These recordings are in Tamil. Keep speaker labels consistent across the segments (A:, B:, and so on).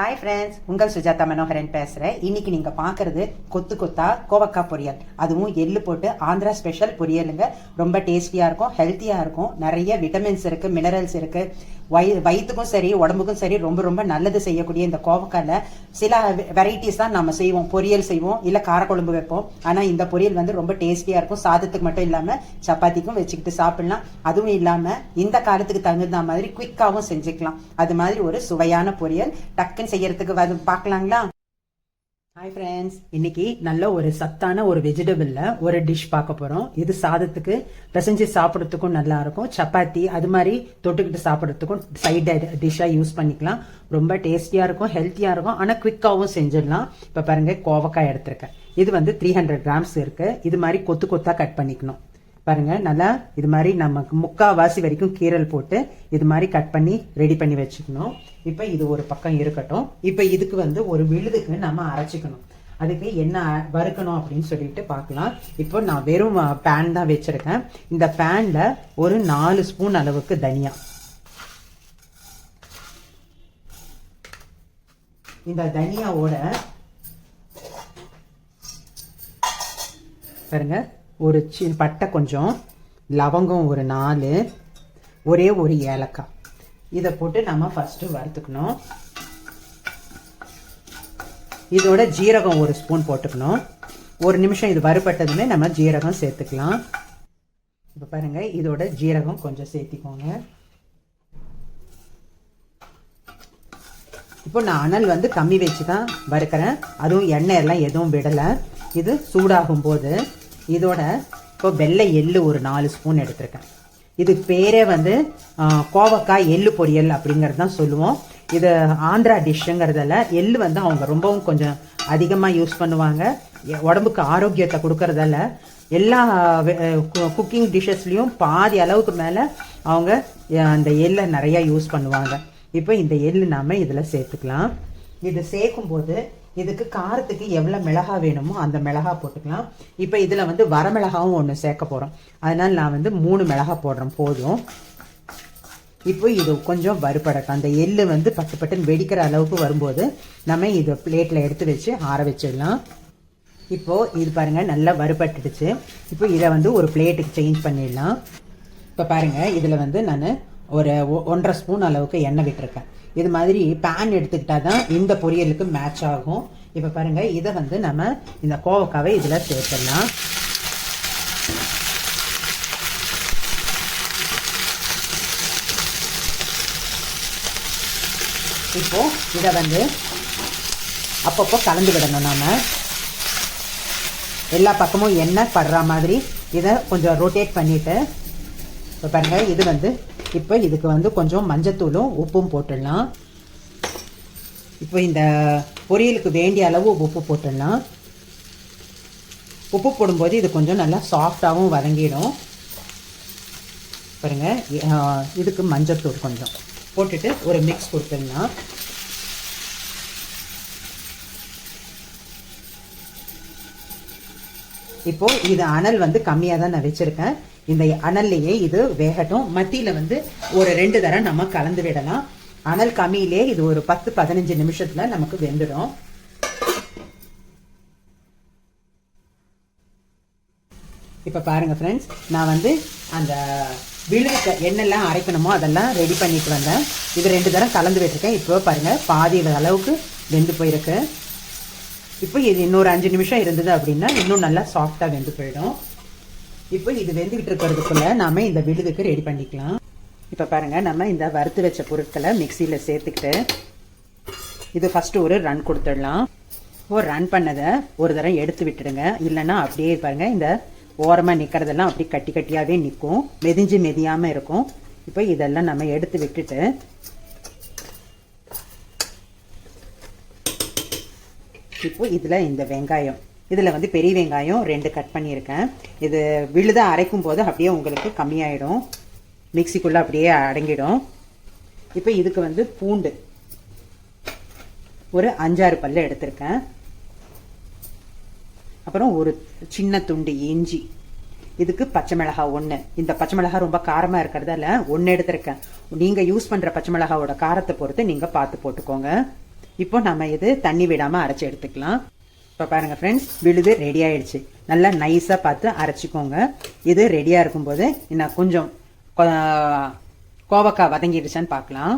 A: ஹாய் ஃப்ரெண்ட்ஸ் உங்கள் சுஜாதா மனோகரன் பேசுகிறேன் இன்னைக்கு நீங்கள் பார்க்குறது கொத்து கொத்தா கோவக்காய் பொரியல். அதுவும் எள்ளு போட்டு ஆந்திரா ஸ்பெஷல் பொரியலுங்க. ரொம்ப டேஸ்டியாக இருக்கும் ஹெல்த்தியாக இருக்கும். நிறைய விட்டமின்ஸ் இருக்குது மினரல்ஸ் இருக்குது வய வயிற்றுக்கும் சரி உடம்புக்கும் சரி ரொம்ப ரொம்ப நல்லது செய்யக்கூடிய இந்த கோவக்காயில் சில வெரைட்டிஸ் தான் நம்ம செய்வோம். பொரியல் செய்வோம் இல்லை காரக்குழம்பு வைப்போம். ஆனால் இந்த பொரியல் வந்து ரொம்ப டேஸ்டியாக இருக்கும். சாதத்துக்கு மட்டும் இல்லாமல் சப்பாத்திக்கும் வச்சுக்கிட்டு சாப்பிடலாம். அதுவும் இல்லாமல் இந்த காலத்துக்கு தகுந்த மாதிரி குயிக்காகவும் செஞ்சுக்கலாம். அது மாதிரி ஒரு சுவையான பொரியல். டக்குன்னு செய்யறதுக்கு வந்து பார்க்கலாங்களா ஹாய் ஃப்ரெண்ட்ஸ் இன்னைக்கு நல்ல ஒரு சத்தான ஒரு வெஜிடபிள்ல ஒரு டிஷ் பார்க்க போறோம். இது சாதத்துக்கு பிசைஞ்சு சாப்பிட்றதுக்கும் நல்லா இருக்கும். சப்பாத்தி அது மாதிரி தொட்டுக்கிட்டு சாப்பிட்றதுக்கும் சைட் டிஷ்ஷா யூஸ் பண்ணிக்கலாம். ரொம்ப டேஸ்டியா இருக்கும் ஹெல்த்தியா இருக்கும். ஆனா குவிக்காவும் செஞ்சிடலாம். இப்ப பாருங்க கோவக்காய் எடுத்திருக்கேன். இது வந்து த்ரீ ஹண்ட்ரட் கிராம்ஸ் இருக்கு. இது மாதிரி கொத்து கொத்தா கட் பண்ணிக்கணும். பாருங்க நல்லா இது மாதிரி நம்ம முக்காவாசி வரைக்கும் கீரல் போட்டு இது மாதிரி கட் பண்ணி ரெடி பண்ணி வச்சுக்கணும். இப்போ இது ஒரு பக்கம் இருக்கட்டும். இப்போ இதுக்கு வந்து ஒரு விழுதுக்கு நம்ம அரைச்சிக்கணும். அதுக்கு என்ன வறுக்கணும் அப்படின்னு சொல்லிட்டு பார்க்கலாம். இப்போ நான் வெறும் பேன் தான் வச்சிருக்கேன். இந்த பேனில் ஒரு நாலு ஸ்பூன் அளவுக்கு தனியா. இந்த தனியாவோட பாருங்கள் ஒரு சி பட்டை கொஞ்சம் லவங்கம் ஒரு நாலு ஒரே ஒரு ஏலக்காய். இதை போட்டு நம்ம ஃபஸ்ட்டு வறுத்துக்கணும். இதோட ஜீரகம் ஒரு ஸ்பூன் போட்டுக்கணும். ஒரு நிமிஷம் இது வறுபட்டதுமே நம்ம ஜீரகம் சேர்த்துக்கலாம். இப்போ பாருங்கள் இதோட ஜீரகம் கொஞ்சம் சேர்த்திக்கோங்க. இப்போ நான் அனல் வந்து கம்மி வச்சு தான் வறுக்கிறேன். அதுவும் எண்ணெய் எல்லாம் எதுவும் விடலை. இது சூடாகும் போது இதோட இப்போ வெள்ளை எள்ளு ஒரு நாலு ஸ்பூன் எடுத்திருக்கேன். இது பேரே வந்து கோவக்காய் எள்ளு பொரியல் அப்படிங்கிறது தான் சொல்லுவோம். இது ஆந்திரா டிஷ்ஷுங்கிறதால எள்ளு வந்து அவங்க ரொம்பவும் கொஞ்சம் அதிகமாக யூஸ் பண்ணுவாங்க. உடம்புக்கு ஆரோக்கியத்தை கொடுக்கறதால எல்லா குக்கிங் டிஷ்ஷஸ்லேயும் பாதி அளவுக்கு மேலே அவங்க அந்த எள்ளை நிறையா யூஸ் பண்ணுவாங்க. இப்போ இந்த எள்ளு நாம இதில் சேர்த்துக்கலாம். இது சேர்க்கும் போது இதுக்கு காரத்துக்கு எவ்வளோ மிளகா வேணுமோ அந்த மிளகா போட்டுக்கலாம். இப்போ இதில் வந்து வரமிளகாவும் ஒன்று சேர்க்க போகிறோம் அதனால் நான் வந்து மூணு மிளகா போடுறேன் போதும். இப்போ இது கொஞ்சம் வறுபடட்டும். அந்த எள்ளு வந்து பட்டு பட்டுன்னு வெடிக்கிற அளவுக்கு வரும்போது நம்ம இதை பிளேட்டில் எடுத்து வச்சு ஆற வச்சிடலாம். இப்போது இது பாருங்கள் நல்லா வறுபட்டுடுச்சு. இப்போ இதை வந்து ஒரு பிளேட்டுக்கு சேஞ்ச் பண்ணிடலாம். இப்போ பாருங்கள் இதில் வந்து நான் ஒரு ஒன்றரை ஸ்பூன் அளவுக்கு எண்ணெய் விட்டுருக்கேன். இது மாதிரி பேன் எடுத்துக்கிட்டா தான் இந்த பொரியலுக்கு மேட்ச் ஆகும். இப்போ பாருங்கள் இதை வந்து நம்ம இந்த கோவக்காவை இதில் சேர்த்துடலாம். இப்போ இதை வந்து அப்பப்போ கலந்து விடணும் நாம. எல்லா பக்கமும் எண்ணெய் படுற மாதிரி இதை கொஞ்சம் ரொட்டேட் பண்ணிட்டு இப்போ பாருங்க இது வந்து இப்போ இதுக்கு வந்து கொஞ்சம் மஞ்சத்தூளும் உப்பும் போட்டுடலாம். இப்போ இந்த பொரியலுக்கு வேண்டிய அளவு உப்பு போட்டுடலாம். உப்பு போடும்போது இது கொஞ்சம் நல்லா சாஃப்டாகவும் வதங்கிடும். பாருங்க இதுக்கு மஞ்சத்தூள் கொஞ்சம் போட்டுட்டு ஒரு மிக்ஸ் கொடுத்துடலாம். இப்போது இது அனல் வந்து கம்மியாக தான் நான் வச்சுருக்கேன். இந்த அனல்லையே இது வேகட்டும். மத்தியில் வந்து ஒரு ரெண்டு தரம் நம்ம கலந்து விடலாம். அனல் கம்மியிலே இது ஒரு பத்து பதினஞ்சு நிமிஷத்துல நமக்கு வெந்துடும். இப்போ பாருங்க ஃப்ரெண்ட்ஸ் நான் வந்து அந்த விழுக்க என்னெல்லாம் அரைக்கணுமோ அதெல்லாம் ரெடி பண்ணிட்டு வந்தேன். இது ரெண்டு தரம் கலந்து விட்டுருக்கேன். இப்போ பாருங்க பாதி அளவுக்கு வெந்து போயிருக்கு. இப்போ இது இன்னொரு அஞ்சு நிமிஷம் இருந்தது அப்படின்னா இன்னும் நல்லா சாஃப்டாக வெந்து போயிடும். இப்போ இது வெந்துகிட்டு இருக்கிறதுக்குள்ள நாம இந்த விழுதுக்கு ரெடி பண்ணிக்கலாம். இப்போ பாருங்க நம்ம இந்த வறுத்து வச்ச பொருட்களை மிக்சியில் சேர்த்துக்கிட்டு இது ஃபர்ஸ்ட் ஒரு ரன் கொடுத்துடலாம். ஒரு ரன் பண்ணதை ஒரு தரம் எடுத்து விட்டுடுங்க. இல்லைன்னா அப்படியே பாருங்க இந்த ஓரமாக நிற்கிறதெல்லாம் அப்படி கட்டி கட்டியாகவே நிற்கும். மெதிஞ்சு மெதியாமல் இருக்கும். இப்போ இதெல்லாம் நம்ம எடுத்து விட்டுட்டு இப்போ இதில் இந்த வெங்காயம். இதில் வந்து பெரிய வெங்காயம் ரெண்டு கட் பண்ணியிருக்கேன். இது விழுத அரைக்கும் போது அப்படியே உங்களுக்கு கம்மியாயிடும். மிக்சிக்குள்ளே அப்படியே அடங்கிடும். இப்போ இதுக்கு வந்து பூண்டு. ஒரு அஞ்சாறு பல்லு எடுத்திருக்கேன். அப்புறம் ஒரு சின்ன துண்டு இஞ்சி. இதுக்கு பச்சை மிளகா ஒன்று இந்த பச்சை மிளகா ரொம்ப காரமாக இருக்கிறதால ஒன்று எடுத்திருக்கேன். நீங்கள் யூஸ் பண்ணுற பச்சை மிளகாவோட காரத்தை பொறுத்து நீங்கள் பார்த்து போட்டுக்கோங்க. இப்போ நம்ம இது தண்ணி விடாமல் அரைச்சி எடுத்துக்கலாம். இப்போ பாருங்கள் ஃப்ரெண்ட்ஸ் விழுது ரெடி ஆயிடுச்சு. நல்லா நைஸாக பார்த்து அரைச்சிக்கோங்க. இது ரெடியாக இருக்கும்போது இன்னும் கொஞ்சம் கோவக்காய் வதங்கிடுச்சான்னு பார்க்கலாம்.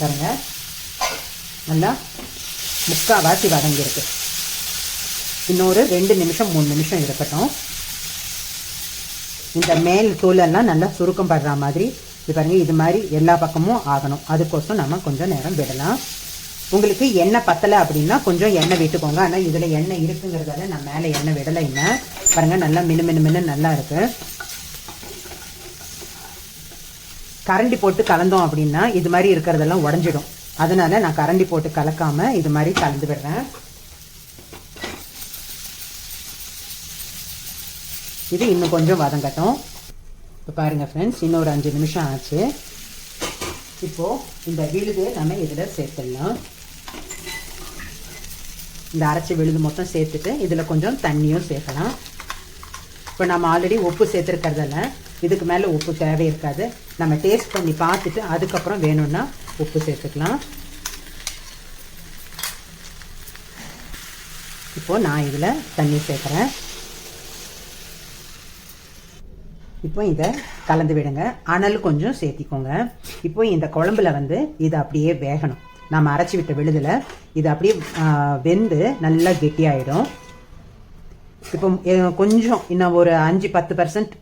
A: பாருங்க. நல்லா முக்காவாசி வதங்கியிருக்கு. இன்னொரு ரெண்டு நிமிஷம் மூணு நிமிஷம் இருக்கட்டும். இந்த மேல் தோலெல்லாம் நல்லா சுருக்கம் படுற மாதிரி இது பாருங்கள் இது மாதிரி எல்லா பக்கமும் ஆகணும். அதுக்கோசம் நம்ம கொஞ்சம் நேரம் விடலாம். உங்களுக்கு எண்ணெய் பத்தலை அப்படின்னா கொஞ்சம் எண்ணெய் விட்டுக்கோங்க. ஆனால் இதில் எண்ணெய் இருக்குங்கிறதால நான் மேலே எண்ணெய் விடலை என்ன பாருங்கள் நல்லா மினு மினு மினு நல்லா இருக்குது கரண்டி போட்டு கலந்தோம் அப்படின்னா இது மாதிரி இருக்கிறதெல்லாம் உடஞ்சிடும். அதனால நான் கரண்டி போட்டு கலக்காமல் இது மாதிரி கலந்து விடுறேன். இது இன்னும் கொஞ்சம் வதங்கட்டும் இப்போ பாருங்கள் ஃப்ரெண்ட்ஸ் இன்னும் ஒரு அஞ்சு நிமிஷம் ஆச்சு. இப்போ இந்த விழுது நம்ம இதில் சேர்த்துடலாம். இந்த அரைச்சி விழுது மொத்தம் சேர்த்துட்டு இதில் கொஞ்சம் தண்ணியும் சேர்க்கலாம். இப்போ நம்ம ஆல்ரெடி உப்பு சேர்த்துருக்கறதால இதுக்கு மேலே உப்பு தேவை இருக்காது. நம்ம டேஸ்ட் பண்ணி பார்த்துட்டு அதுக்கப்புறம் வேணும்னா உப்பு சேர்த்துக்கலாம். இப்போது நான் இதில் தண்ணி சேர்க்குறேன். இப்போ இதை கலந்து விடுங்க. அனல் கொஞ்சம் சேர்த்திக்கோங்க. இப்போ இந்த குழம்புல வந்து இது அப்படியே வேகணும். நம்ம அரைச்சி விட்ட விழுதில் இது அப்படியே வெந்து நல்லா கெட்டியாயிடும். இப்போ கொஞ்சம் இன்னும் ஒரு அஞ்சு பத்து பர்சன்ட்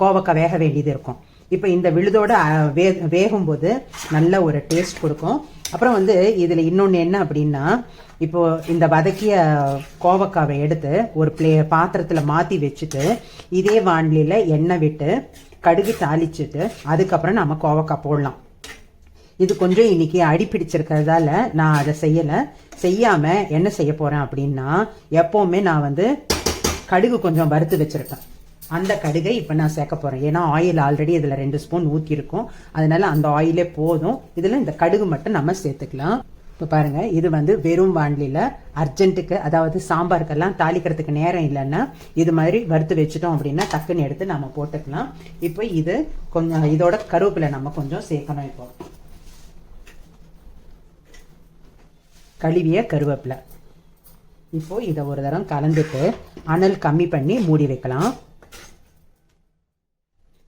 A: கோவக்காய் வேக வேண்டியது இருக்கும். இப்போ இந்த விழுதோட வே வேகும்போது நல்ல ஒரு டேஸ்ட் கொடுக்கும். அப்புறம் வந்து இதில் இன்னொன்று என்ன அப்படின்னா இப்போ இந்த வதக்கிய கோவக்காவை எடுத்து ஒரு பிளே பாத்திரத்தில் மாற்றி வச்சுட்டு இதே வாண்லியில் எண்ணெய் விட்டு கடுகு தாளிச்சிட்டு அதுக்கப்புறம் நம்ம கோவக்காய் போடலாம். இது கொஞ்சம் இன்னைக்கு அடி பிடிச்சிருக்கிறதால நான் அதை செய்யலை. செய்யாமல் என்ன செய்ய போகிறேன் அப்படின்னா எப்போவுமே நான் வந்து கடுகு கொஞ்சம் வறுத்து வச்சுருக்கேன் அந்த கடுகை இப்போ நான் சேர்க்க போகிறேன் ஏன்னா ஆயில் ஆல்ரெடி இதில் ரெண்டு ஸ்பூன் ஊற்றிருக்கோம் அதனால அந்த ஆயிலே போதும். இதில் இந்த கடுகு மட்டும் நம்ம சேர்த்துக்கலாம். இப்போ பாருங்க இது வந்து வெறும் வாண்லியில் அர்ஜென்ட்டுக்கு அதாவது சாம்பாருக்கெல்லாம் தாளிக்கிறதுக்கு நேரம் இல்லைன்னா இது மாதிரி வறுத்து வச்சுட்டோம் அப்படின்னா டக்குன்னு எடுத்து நம்ம போட்டுக்கலாம். இப்போ இது கொஞ்சம் இதோட கருவேப்பிலை நம்ம கொஞ்சம் சேர்க்கணும் இப்போ. கழுவிய கருவேப்பிலை. இப்போ இதை ஒரு தரம் கலந்துட்டு அனல் கம்மி பண்ணி மூடி வைக்கலாம்.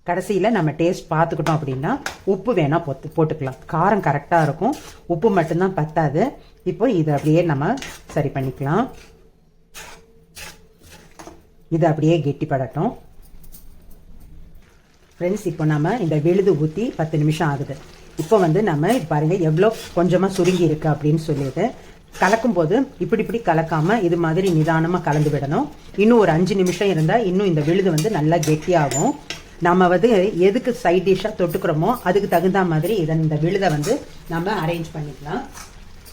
A: கடைசியில் நம்ம டேஸ்ட் பார்த்துக்கிட்டோம் அப்படின்னா உப்பு வேணால் போத்து போட்டுக்கலாம். காரம் கரெக்டாக இருக்கும். உப்பு மட்டும்தான் பத்தாது. இப்போ இதை அப்படியே நம்ம சரி பண்ணிக்கலாம். இது அப்படியே கெட்டிப்படட்டும் ஃப்ரெண்ட்ஸ் இப்போ நம்ம இந்த விழுது ஊற்றி பத்து நிமிஷம் ஆகுது. இப்போ வந்து நம்ம பாருங்கள் எவ்வளோ கொஞ்சமாக சுருங்கி இருக்கு அப்படின்னு சொல்லிட்டு. கலக்கும்போது இப்படி இப்படி கலக்காமல் இது மாதிரி நிதானமாக கலந்து விடணும். இன்னும் ஒரு அஞ்சு நிமிஷம் இருந்தால் இன்னும் இந்த விழுது வந்து நல்லா கெட்டியாகும். நம்ம வந்து எதுக்கு சைட் டிஷ்ஷாக தொட்டுக்கிறோமோ அதுக்கு தகுந்த மாதிரி இதன் இந்த விழுதை வந்து நம்ம அரேஞ்ச் பண்ணிக்கலாம்.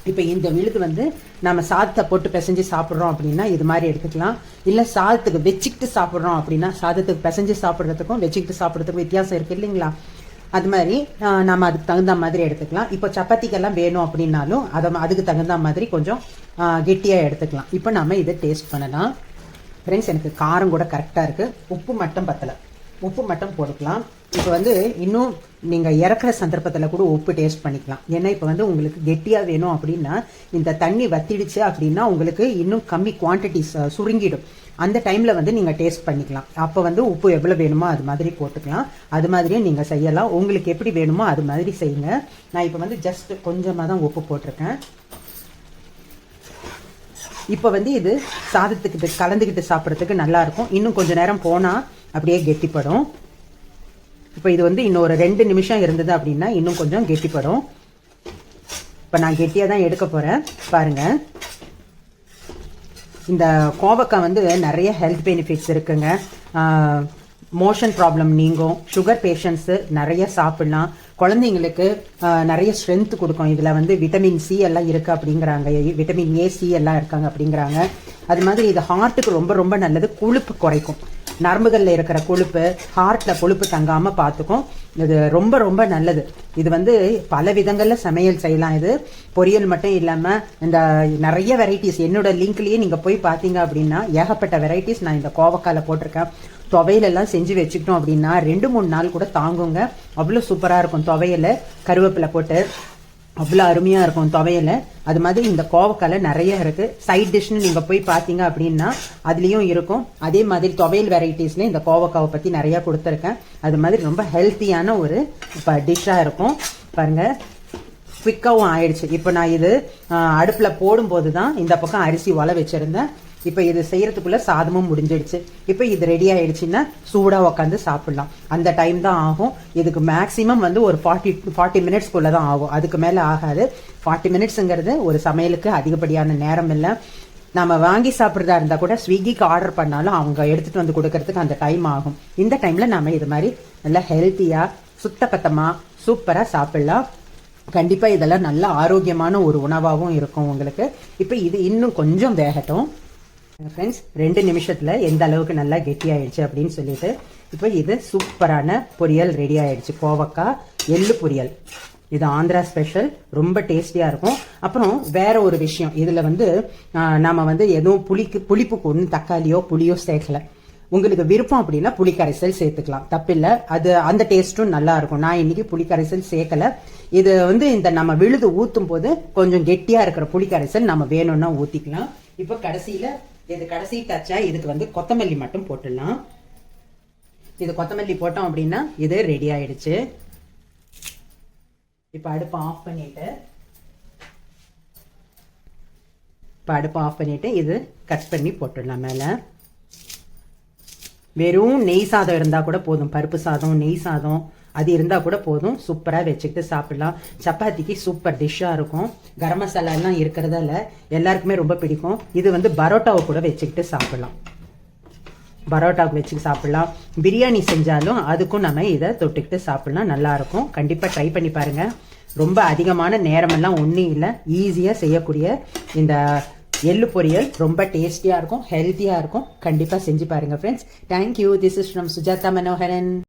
A: இப்போ இந்த விழுது வந்து நம்ம சாதத்தை போட்டு பிசைஞ்சு சாப்பிட்றோம் அப்படின்னா இது மாதிரி எடுத்துக்கலாம். இல்லை சாதத்துக்கு வச்சுக்கிட்டு சாப்பிட்றோம் அப்படின்னா சாதத்துக்கு பிசைஞ்சு சாப்பிட்றதுக்கும் வச்சுக்கிட்டு சாப்பிட்றதுக்கும் வித்தியாசம் இருக்கு இல்லைங்களா? அது மாதிரி நம்ம அதுக்கு தகுந்த மாதிரி எடுத்துக்கலாம். இப்போ சப்பாத்திக்கெல்லாம் வேணும் அப்படின்னாலும் அதை அதுக்கு தகுந்த மாதிரி கொஞ்சம் கெட்டியாக எடுத்துக்கலாம். இப்போ நம்ம இதை டேஸ்ட் பண்ணலாம். ஃப்ரெண்ட்ஸ் எனக்கு காரம் கூட கரெக்டாக இருக்குது உப்பு மட்டும் பத்தலை. உப்பு மட்டும் போட்டுக்கலாம். இப்போ வந்து இன்னும் நீங்கள் இறக்குற சந்தர்ப்பத்தில் கூட உப்பு டேஸ்ட் பண்ணிக்கலாம். ஏன்னா இப்போ வந்து உங்களுக்கு கெட்டியாக வேணும் அப்படின்னா இந்த தண்ணி வத்திடுச்சு அப்படின்னா உங்களுக்கு இன்னும் கம்மி குவான்டிட்டிஸ் சுருங்கிடும். அந்த டைமில் வந்து நீங்கள் டேஸ்ட் பண்ணிக்கலாம். அப்போ வந்து உப்பு எவ்வளோ வேணுமோ அது மாதிரி போட்டுக்கலாம். அது மாதிரியே நீங்கள் செய்யலாம். உங்களுக்கு எப்படி வேணுமோ அது மாதிரி செய்யுங்க. நான் இப்போ வந்து ஜஸ்ட் கொஞ்சமாக தான் உப்பு போட்டிருக்கேன். இப்போ வந்து இது சாதத்துக்கு கலந்துக்கிட்டு சாப்பிட்றதுக்கு நல்லாயிருக்கும் இன்னும் கொஞ்சம் நேரம் போனால் அப்படியே கெட்டிப்படும். இப்போ இது வந்து இன்னொரு ரெண்டு நிமிஷம் இருந்தது அப்படின்னா இன்னும் கொஞ்சம் கெட்டிப்படும். இப்போ நான் கெட்டியாக தான் எடுக்க போகிறேன் பாருங்கள் இந்த கோவக்காய் வந்து நிறைய ஹெல்த் பெனிஃபிட்ஸ் இருக்குங்க. மோஷன் ப்ராப்ளம் நீங்கும். சுகர் பேஷண்ட்ஸு நிறைய சாப்பிட்லாம். குழந்தைங்களுக்கு நிறைய ஸ்ட்ரென்த் கொடுக்கும். இதில் வந்து விட்டமின் சி எல்லாம் இருக்குது அப்படிங்கிறாங்க. விட்டமின் ஏ சி எல்லாம் இருக்காங்க அப்படிங்கிறாங்க. அது மாதிரி இது ஹார்ட்டுக்கு ரொம்ப ரொம்ப நல்லது. கொழுப்பு குறைக்கும். நரம்புகளில் இருக்கிற கொழுப்பு ஹார்ட்டில் கொழுப்பு தங்காமல் பார்த்துக்கும் இது ரொம்ப ரொம்ப நல்லது. இது வந்து பல விதங்களில் சமையல் செய்யலாம். இது பொரியல் மட்டும் இல்லாமல் இந்த நிறைய வெரைட்டிஸ் என்னோட லிங்க்லேயே நீங்கள் போய் பார்த்தீங்க அப்படின்னா ஏகப்பட்ட வெரைட்டிஸ் நான் இந்த கோவக்கால போட்டிருக்கேன். துவையிலெல்லாம் செஞ்சு வச்சுக்கிட்டோம் அப்படின்னா ரெண்டு மூணு நாள் கூட தாங்குங்க. அவ்வளோ சூப்பராக இருக்கும். துவையல் கருவேப்பிலை போட்டு அவ்வளோ அருமையாக இருக்கும் துவையல். அது மாதிரி இந்த கோவக்கால நிறைய இருக்குது சைட் டிஷ்னு நீங்கள் போய் பார்த்தீங்க அப்படின்னா அதுலேயும் இருக்கும். அதே மாதிரி துவையல் வெரைட்டிஸ்லேயும் இந்த கோவக்காவை பற்றி நிறையா கொடுத்துருக்கேன். அது மாதிரி ரொம்ப ஹெல்த்தியான ஒரு இப்போ டிஷ்ஷாக இருக்கும். பாருங்கள் குவிக்காகவும் ஆயிடுச்சு. இப்போ நான் இது அடுப்பில் போடும்போது தான் இந்த பக்கம் அரிசி ஒலை வச்சுருந்தேன். இப்போ இது செய்கிறதுக்குள்ளே சாதமும் முடிஞ்சிடுச்சு. இப்போ இது ரெடி ஆகிடுச்சின்னா சூடாக உட்காந்து சாப்பிட்லாம். அந்த டைம் தான் ஆகும். இதுக்கு மேக்ஸிமம் வந்து ஒரு ஃபார்ட்டி ஃபார்ட்டி மினிட்ஸ்க்குள்ளே தான் ஆகும். அதுக்கு மேலே ஆகாது. ஃபார்ட்டி மினிட்ஸுங்கிறது ஒரு சமையலுக்கு அதிகப்படியான நேரம் இல்லை. நம்ம வாங்கி சாப்பிட்றதா இருந்தால் கூட ஸ்விக்கிக்கு ஆர்டர் பண்ணாலும் அவங்க எடுத்துகிட்டு வந்து கொடுக்கறதுக்கு அந்த டைம் ஆகும். இந்த டைமில் நம்ம இது மாதிரி நல்லா ஹெல்த்தியாக சுத்தப்பத்தமாக சூப்பராக சாப்பிட்லாம். கண்டிப்பாக இதெல்லாம் நல்ல ஆரோக்கியமான ஒரு உணவாகவும் இருக்கும் உங்களுக்கு. இப்போ இது இன்னும் கொஞ்சம் வேகட்டும். ஃப்ரெண்ட்ஸ் ரெண்டு நிமிஷத்தில் எந்த அளவுக்கு நல்லா கெட்டியாயிடுச்சு அப்படின்னு சொல்லிட்டு இப்போ இது சூப்பரான பொரியல் ரெடி ஆயிடுச்சு. கோவக்காய் எள்ளு பொரியல். இது ஆந்திரா ஸ்பெஷல் ரொம்ப டேஸ்டியாக இருக்கும். அப்புறம் வேற ஒரு விஷயம். இதில் வந்து நாம் வந்து எதுவும் புளிக்கு புளிப்புக்கு ஒன்றும் தக்காளியோ புளியோ சேர்க்கல. உங்களுக்கு விருப்பம் அப்படின்னா புளிக்கரைசல் சேர்த்துக்கலாம். தப்பில்லை. அது அந்த டேஸ்ட்டும் நல்லா இருக்கும். நான் இன்னைக்கு புளிக்கரைசல் சேர்க்கல. இது வந்து இந்த நம்ம விழுது ஊற்றும் போது கொஞ்சம் கெட்டியாக இருக்கிற புளிக்கரைசல் நம்ம வேணும்னா ஊற்றிக்கலாம் இப்போ கடைசியில் இது கடைசி டச்சா இதுக்கு வந்து கொத்தமல்லி மட்டும் போட்டுடலாம். இது கொத்தமல்லி போட்டோம் அப்படின்னா இது ரெடி ஆயிடுச்சு. இப்போ அடுப்பை ஆஃப் பண்ணிட்டு இப்போ அடுப்பை ஆஃப் பண்ணிட்டு இது கட் பண்ணி போட்டுடலாம் மேலே. வெறும் நெய் சாதம் இருந்தால் கூட போதும். பருப்பு சாதம் நெய் சாதம் அது இருந்தால் கூட போதும். சூப்பராக வச்சுக்கிட்டு சாப்பிடலாம். சப்பாத்திக்கு சூப்பர் டிஷ்ஷாக இருக்கும். கரம் மசாலா எல்லாம் இருக்கிறதால எல்லாருக்குமே ரொம்ப பிடிக்கும். இது வந்து பரோட்டாவை கூட வச்சுக்கிட்டு சாப்பிடலாம். பரோட்டாவுக்கு வச்சு சாப்பிடலாம். பிரியாணி செஞ்சாலும் அதுக்கும் நம்ம இதை தொட்டுக்கிட்டு சாப்பிடலாம். நல்லாயிருக்கும் கண்டிப்பாக ட்ரை பண்ணி பாருங்க. ரொம்ப அதிகமான நேரமெல்லாம் ஒன்றும் இல்லை. ஈஸியாக செய்யக்கூடிய இந்த எள்ளு பொரியல் ரொம்ப டேஸ்டியாக இருக்கும். ஹெல்த்தியாக இருக்கும். கண்டிப்பாக செஞ்சு பாருங்க friends thank you this is from Sujatha Manoharan